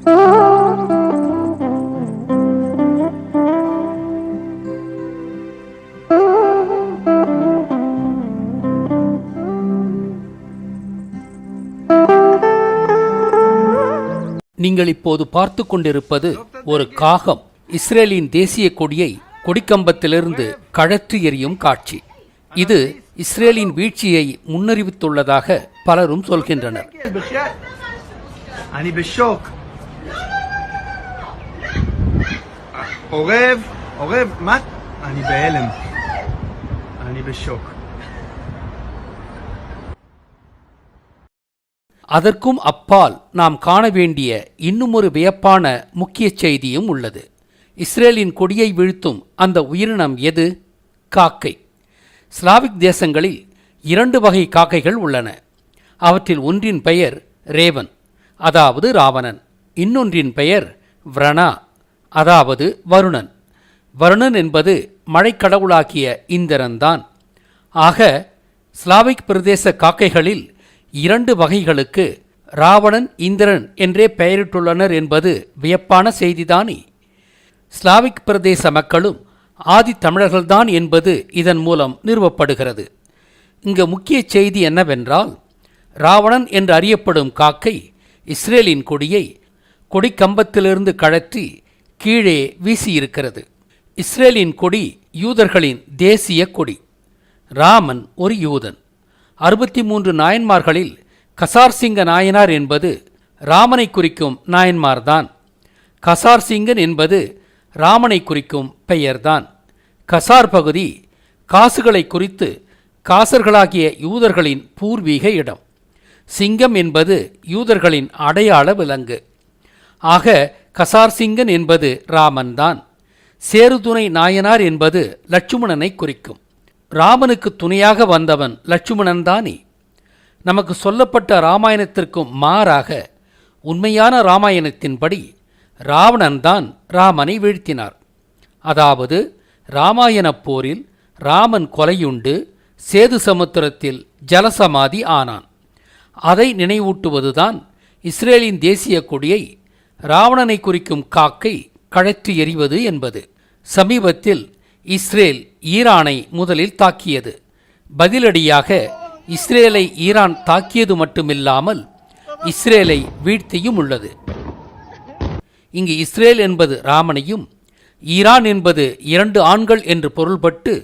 நீங்கள் இப்போது பார்த்து கொண்டிருப்பது ஒரு காகம். இஸ்ரேலின் தேசிய கொடியை கொடிக்கம்பத்திலிருந்து கழற்றி எறியும் காட்சி. இது இஸ்ரேலின் வீழ்ச்சியை முன்னறிவித்துள்ளதாக பலரும் சொல்கின்றனர். עורב, עורב, מה? אני בהלם. אני בשוק. அதற்கும் அப்பால் நாம் காண வேண்டிய இன்னுமொரு வியப்பான முக்கிய செய்தியும் உள்ளது இஸ்ரேலின் கொடியை வீழ்த்தும் அந்த உயிரினம் எது காக்கை ஸ்லாவிக் தேசங்களில் இரண்டு வகை காக்கைகள் உள்ளன அவற்றில் ஒன்றின் பெயர் ரேவன் அதாவது ராவணன் இன்னொன்றின் பெயர் விரணா அதாவது வருணன். வருணன் என்பது மழைக்கடவுளாகிய இந்திரன்தான். ஆக ஸ்லாவிக் பிரதேச காக்கைகளில் இரண்டு வகைகளுக்கு ராவணன் இந்திரன் என்றே பெயரிட்டுள்ளனர் என்பது வியப்பான செய்திதானே. ஸ்லாவிக் பிரதேச மக்களும் ஆதி தமிழர்கள்தான் என்பது இதன் மூலம் நிறுவப்படுகிறது. இங்கு முக்கிய செய்தி என்னவென்றால் ராவணன் என்று அறியப்படும் காக்கை இஸ்ரேலின் கொடியை கொடிக்கம்பத்திலிருந்து கழற்றி கீழே வீசியிருக்கிறது. இஸ்ரேலின் கொடி யூதர்களின் தேசிய கொடி. ராமன் ஒரு யூதன். அறுபத்தி மூன்று நாயன்மார்களில் கசார் சிங்க நாயனார் என்பது ராமனை குறிக்கும் நாயன்மார்தான். கசார் சிங்கன் என்பது ராமனை குறிக்கும் பெயர்தான். கசார் பகுதி காசுகளை குறித்து காசர்களாகிய யூதர்களின் பூர்வீக இடம். சிங்கம் என்பது யூதர்களின் அடையாள விலங்கு. ஆக கசார்சிங்கன் என்பது ராமன்தான். சேருதுணை நாயனார் என்பது லட்சுமணனை குறிக்கும். ராமனுக்கு துணையாக வந்தவன் லட்சுமணன்தானே? நமக்கு சொல்லப்பட்ட ராமாயணத்திற்கும் மாறாக உண்மையான ராமாயணத்தின்படி ராவணன்தான் ராமனை வீழ்த்தினார். அதாவது ராமாயணப் போரில் ராமன் கொலையுண்டு சேது சமுத்திரத்தில் ஜலசமாதி ஆனான். அதை நினைவூட்டுவதுதான் இஸ்ரேலின் தேசிய கொடியை ராவணனை குறிக்கும் காக்கை கழற்றி எறிவது என்பது சமீபத்தில் இஸ்ரேல் ஈரானை முதலில் தாக்கியது. பதிலடியாக இஸ்ரேலை ஈரான் தாக்கியது மட்டுமில்லாமல் இஸ்ரேலை வீழ்த்தியும் உள்ளது. இங்கு இஸ்ரேல் என்பது ராமனையும் ஈரான் என்பது இரண்டு ஆண்கள் என்று பொருள்பட்டு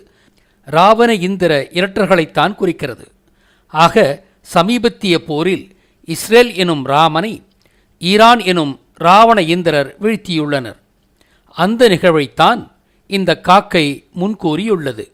ராவண இந்திர இரட்டர்களைத்தான் குறிக்கிறது. ஆக சமீபத்திய போரில் இஸ்ரேல் எனும் ராமனை ஈரான் எனும் ராவண இந்திரர் வீழ்த்தியுள்ளனர். அந்த நிகழ்வைத்தான் இந்த காக்கை முன்கூறியுள்ளது.